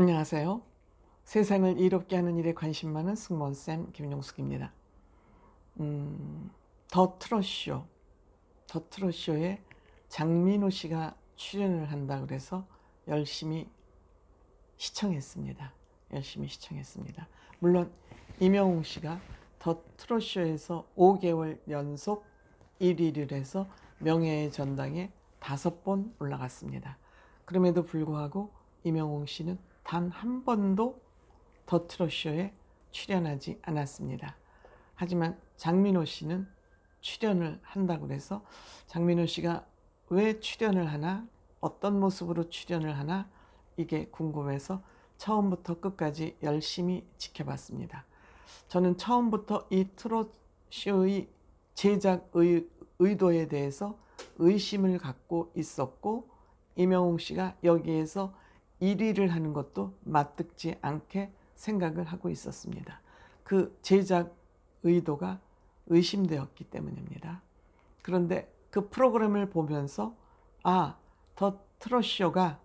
안녕하세요. 세상을 이롭게 하는 일에 관심 많은 승무원쌤 김용숙입니다. 음, 더 트롯쇼, 더 트롯쇼에 장민호 씨가 출연을 한다 그래서 열심히 시청했습니다. 열심히 시청했습니다. 물론 임영웅 씨가 더 트롯쇼에서 5개월 연속 1위를 해서 명예의 전당에 다섯 번 올라갔습니다. 그럼에도 불구하고 임영웅 씨는 단 한 번도 더 트롯쇼에 출연하지 않았습니다. 하지만 장민호 씨는 출연을 한다고 해서 장민호 씨가 왜 출연을 하나 어떤 모습으로 출연을 하나 이게 궁금해서 처음부터 끝까지 열심히 지켜봤습니다. 저는 처음부터 이 트롯 쇼의 제작 의, 의도에 대해서 의심을 갖고 있었고 임영웅 씨가 여기에서 1위를 하는 것도 맞듣지 않게 생각을 하고 있었습니다. 그 제작 의도가 의심되었기 때문입니다. 그런데 그 프로그램을 보면서 아, 더 트롯쇼가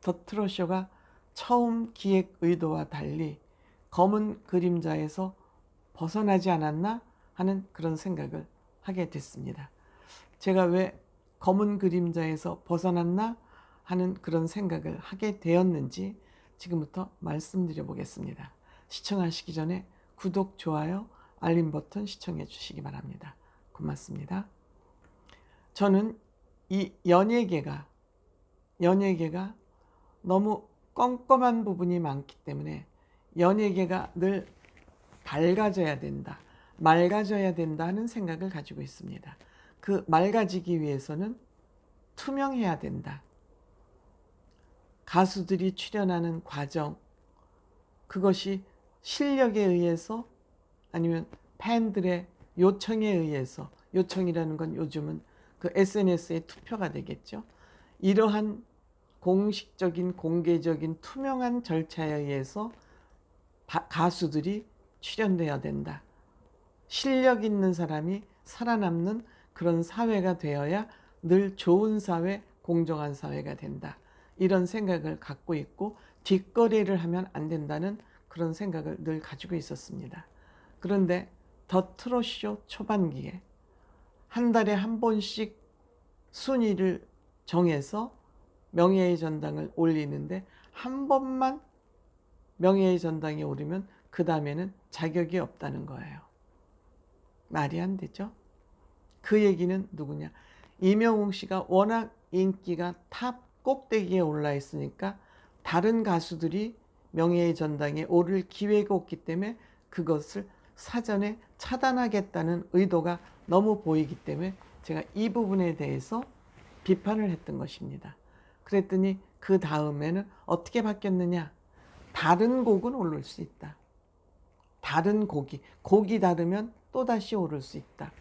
더 트롯쇼가 처음 기획 의도와 달리 검은 그림자에서 벗어나지 않았나 하는 그런 생각을 하게 됐습니다. 제가 왜 검은 그림자에서 벗어났나 하는 그런 생각을 하게 되었는지 지금부터 말씀드려 보겠습니다. 시청하시기 전에 구독, 좋아요, 알림 버튼 시청해 주시기 바랍니다. 고맙습니다. 저는 이 연예계가 연예계가 너무 껌껌한 부분이 많기 때문에 연예계가 늘 밝아져야 된다, 맑아져야 된다 하는 생각을 가지고 있습니다. 그 맑아지기 위해서는 투명해야 된다. 가수들이 출연하는 과정, 그것이 실력에 의해서 아니면 팬들의 요청에 의해서, 요청이라는 건 요즘은 그 SNS의 투표가 되겠죠. 이러한 공식적인, 공개적인, 투명한 절차에 의해서 가수들이 출연돼야 된다. 실력 있는 사람이 살아남는 그런 사회가 되어야 늘 좋은 사회, 공정한 사회가 된다. 이런 생각을 갖고 있고 뒷거래를 하면 안 된다는 그런 생각을 늘 가지고 있었습니다. 그런데 더 트롯쇼 초반기에 한 달에 한 번씩 순위를 정해서 명예의 전당을 올리는데 한 번만 명예의 전당에 오르면 그 다음에는 자격이 없다는 거예요. 말이 안 되죠? 그 얘기는 누구냐? 이명웅 씨가 워낙 인기가 탑 꼭대기에 올라 있으니까 다른 가수들이 명예의 전당에 오를 기회가 없기 때문에 그것을 사전에 차단하겠다는 의도가 너무 보이기 때문에 제가 이 부분에 대해서 비판을 했던 것입니다. 그랬더니 그 다음에는 어떻게 바뀌었느냐? 다른 곡은 오를 수 있다. 다른 곡이, 곡이 다르면 또다시 오를 수 있다.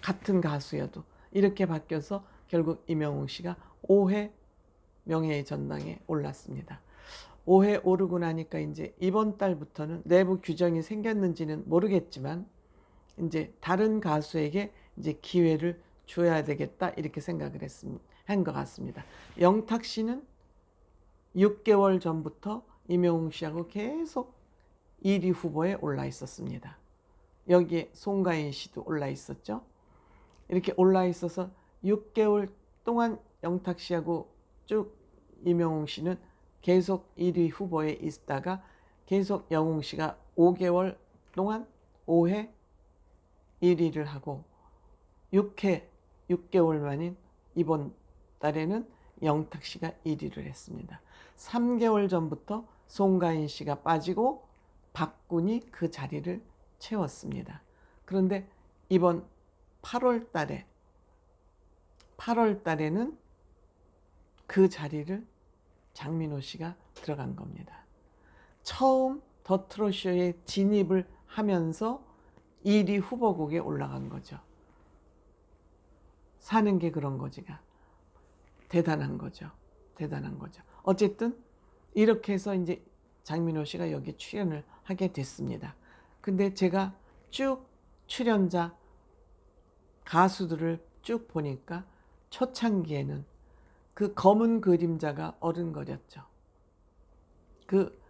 같은 가수여도. 이렇게 바뀌어서 결국 이명웅 씨가 5회 명예의 전당에 올랐습니다. 5회 오르고 나니까 이제 이번 달부터는 내부 규정이 생겼는지는 모르겠지만 이제 다른 가수에게 이제 기회를 줘야 되겠다 이렇게 생각을 했습니다. 한 것 같습니다. 영탁 씨는 6개월 전부터 임영웅 씨하고 계속 1위 후보에 올라 있었습니다. 여기에 송가인 씨도 올라 있었죠. 이렇게 올라 있어서 6개월 동안 영탁 씨하고 쭉 임영웅 씨는 계속 1위 후보에 있다가 계속 영웅 씨가 5개월 동안 5회 1위를 하고 6회 6개월 만인 이번 달에는 영탁 씨가 1위를 했습니다. 3개월 전부터 송가인 씨가 빠지고 박군이 그 자리를 채웠습니다. 그런데 이번 8월 달에 8월 달에는 그 자리를 장민호 씨가 들어간 겁니다. 처음 더 트롯쇼에 진입을 하면서 1위 후보곡에 올라간 거죠. 사는 게 그런 거지가. 대단한 거죠. 대단한 거죠. 어쨌든 이렇게 해서 이제 장민호 씨가 여기 출연을 하게 됐습니다. 근데 제가 쭉 출연자 가수들을 쭉 보니까 초창기에는 그 검은 그림자가 어른거렸죠. 그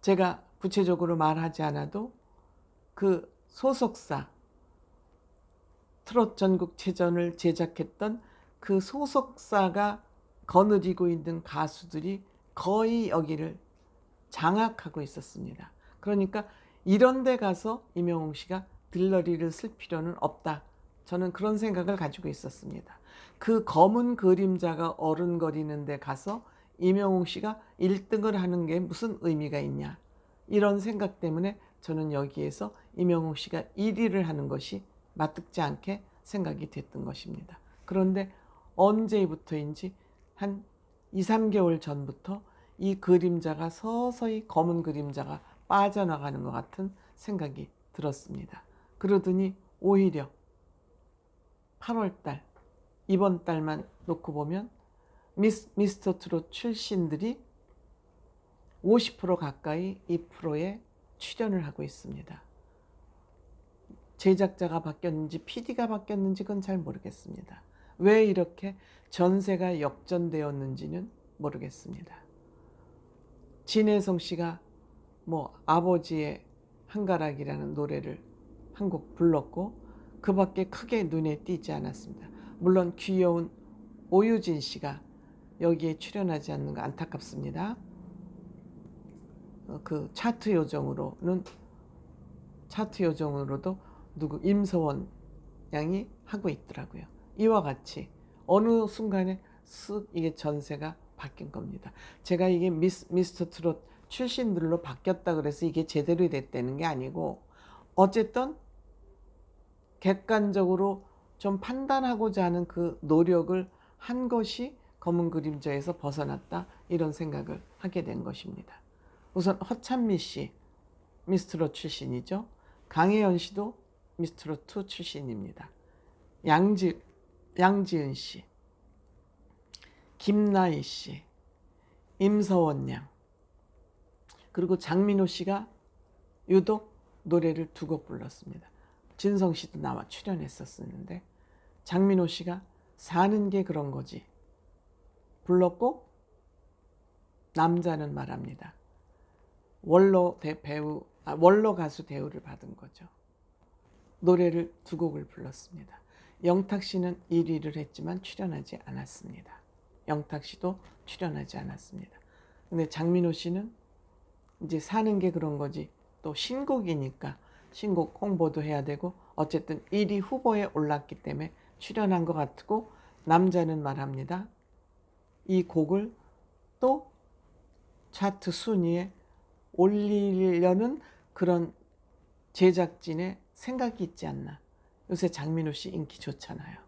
제가 구체적으로 말하지 않아도 그 소속사 트롯 전국 체전을 제작했던 그 소속사가 거느리고 있는 가수들이 거의 여기를 장악하고 있었습니다. 그러니까 이런 데 가서 임영웅 씨가 들러리를 쓸 필요는 없다. 저는 그런 생각을 가지고 있었습니다. 그 검은 그림자가 어른거리는 데 가서 임영웅 씨가 1등을 하는 게 무슨 의미가 있냐. 이런 생각 때문에 저는 여기에서 임영웅 씨가 1위를 하는 것이 맞득지 않게 생각이 됐던 것입니다. 그런데 언제부터인지 한 2, 3개월 전부터 이 그림자가 서서히 검은 그림자가 빠져나가는 것 같은 생각이 들었습니다. 그러더니 오히려 8월 달, 이번 달만 놓고 보면 미스, 미스터 트롯 출신들이 50% 가까이 이 프로에 출연을 하고 있습니다. 제작자가 바뀌었는지 PD가 바뀌었는지 그건 잘 모르겠습니다. 왜 이렇게 전세가 역전되었는지는 모르겠습니다. 진혜성 씨가 뭐 아버지의 한가락이라는 노래를 한 곡 불렀고 그 밖에 크게 눈에 띄지 않았습니다. 물론 귀여운 오유진 씨가 여기에 출연하지 않는 거 안타깝습니다. 어, 그 차트 요정으로는 차트 요정으로도 누구 임서원 양이 하고 있더라고요. 이와 같이 어느 순간에 쓱 이게 전세가 바뀐 겁니다. 제가 이게 미스, 미스터 트롯 출신들로 바뀌었다 그래서 이게 제대로 됐다는 게 아니고 어쨌든 객관적으로 좀 판단하고자 하는 그 노력을 한 것이 검은 그림자에서 벗어났다 이런 생각을 하게 된 것입니다. 우선 허찬미 씨 미스트롯 출신이죠. 강혜연 씨도 미스트롯 2 출신입니다. 양지 양지은 씨, 김나희 씨, 임서원 양, 그리고 장민호 씨가 유독 노래를 두 곡 불렀습니다. 진성 씨도 나와 출연했었었는데 장민호 씨가 사는 게 그런 거지 불렀고 남자는 말합니다. 원로 대 배우 아, 원로 가수 대우를 받은 거죠. 노래를 두 곡을 불렀습니다. 영탁 씨는 1위를 했지만 출연하지 않았습니다. 영탁 씨도 출연하지 않았습니다. 근데 장민호 씨는 이제 사는 게 그런 거지 또 신곡이니까 신곡 홍보도 해야 되고 어쨌든 1위 후보에 올랐기 때문에 출연한 것 같고 남자는 말합니다. 이 곡을 또 차트 순위에 올리려는 그런 제작진의 생각이 있지 않나. 요새 장민호 씨 인기 좋잖아요.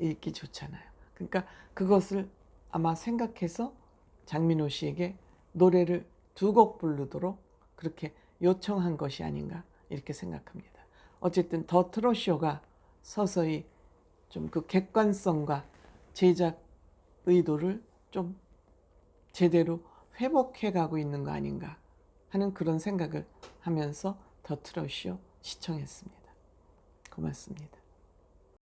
인기 좋잖아요. 그러니까 그것을 아마 생각해서 장민호 씨에게 노래를 두 곡 부르도록 그렇게 요청한 것이 아닌가 이렇게 생각합니다. 어쨌든 더 트롯쇼가 서서히 좀 그 객관성과 제작 의도를 좀 제대로 회복해 가고 있는 거 아닌가 하는 그런 생각을 하면서 더 트롯쇼 시청했습니다. 고맙습니다.